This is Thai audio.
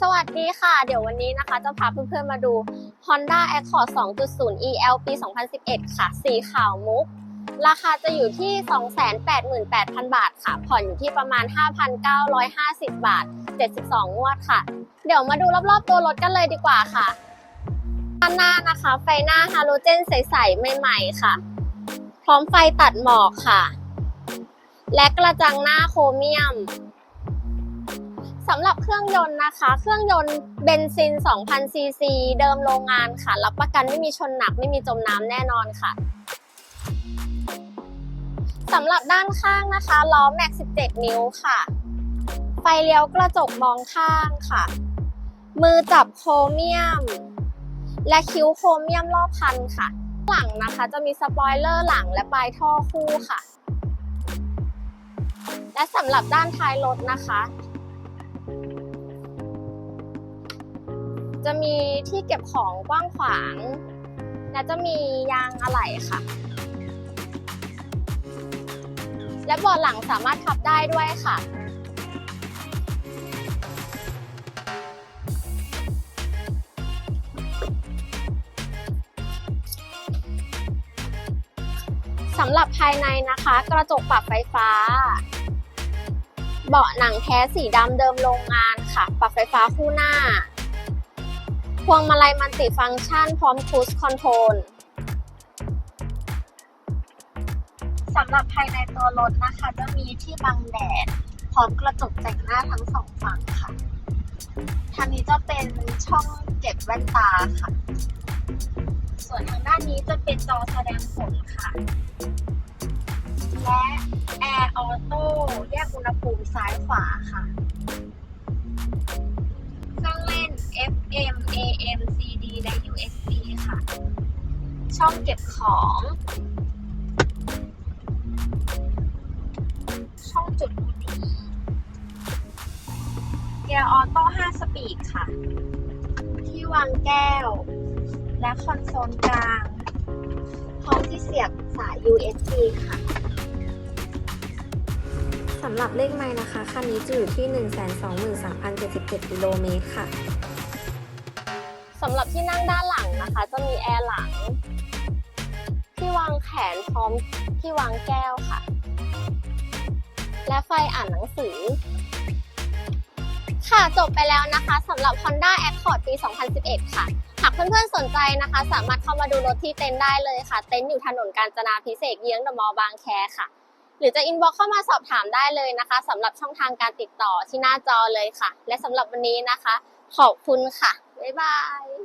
สวัสดีค่ะ เดี๋ยววันนี้นะคะ จะพาเพื่อนๆมาดู Honda Accord 2.0 EL ปี 2011 ค่ะ สีขาวมุก ราคาจะอยู่ที่ 288,000 บาทค่ะ ผ่อนอยู่ที่ประมาณ 5,950 บาท 72 งวดค่ะ เดี๋ยวมาดูรอบๆตัวรถกันเลยดีกว่าค่ะด้านหน้านะคะ ไฟหน้าฮาโลเจนใสๆ ใหม่ๆ ค่ะ พร้อมไฟตัดหมอกค่ะ และกระจังหน้าโครเมียมำหรับเครื่องยนต์นะคะ เครื่องยนต์เบนซิน 2,000 ซีซี เดิมโรงงานค่ะ รับประกันไม่มีชนหนักไม่มีจมน้ำแน่นอนค่ะสำหรับด้านข้างนะคะล้อแม็ก 17 นิ้วค่ะ ไฟเลี้ยวกระจกมองข้างค่ะ มือจับโครเมียม และคิ้วโครเมียมรอบคันค่ะ หลังนะคะจะมีสปอยเลอร์หลังและปลายท่อคู่ค่ะ และสำหรับด้านท้ายรถนะคะ จะมีที่เก็บของกว้างขวาง และจะมียางอะไหล่ค่ะ และเบาะหลังสามารถพับได้ด้วยค่ะสำหรับภายในนะคะ กระจกปรับไฟฟ้า เบาะหนังแท้สีดำเดิมโรงงานค่ะ ปรับไฟฟ้าคู่หน้า พวงมาลัยมัลติฟังก์ชันพร้อมครู i คอนโทรลสำหรับภายในตัวรถนะคะจะมีที่บังแดดพร้อมกระจกแต่งหน้าทั้งสองฝั่งค่ะทางนี้จะเป็นช่องเก็บแว่นตาค่ะ ส่วนทางด้านนี้จะเป็นจอแสดงผลค่ะ และแอร์ออโต้แยกอุณหภูมิซ้ายขวาค่ะเครื่องเล่น FM MCD และ USB ค่ะ ช่องเก็บของ ช่องจุดบุหรี่เกียร์ออโต้5สปีดค่ะ ที่วางแก้ว และคอนโซลกลางพร้อมที่เสียบสาย USB ค่ะสำหรับเลขไม้นะคะ คันนี้จะอยู่ที่ 123,077กิโลเมตรค่ะ สำหรับที่นั่งด้านหลังนะคะ จะมีแอร์หลัง ที่วางแขนพร้อมที่วางแก้วค่ะ และไฟอ่านหนังสือ ค่ะจบไปแล้วนะคะสำหรับ Honda Accord ปี 2011 ค่ะหากเพื่อนๆสนใจนะคะ สามารถเข้ามาดูรถที่เต็นท์ได้เลยค่ะ เต็นท์อยู่ถนนกาญจนาพิเศษกเยื้องเดอะมอลล์บางแคค่ะ หรือจะอินบ็อกเข้ามาสอบถามได้เลยนะคะสำหรับช่องทางการติดต่อที่หน้าจอเลยค่ะ และสำหรับวันนี้นะคะ ขอบคุณค่ะ บ๊ายบาย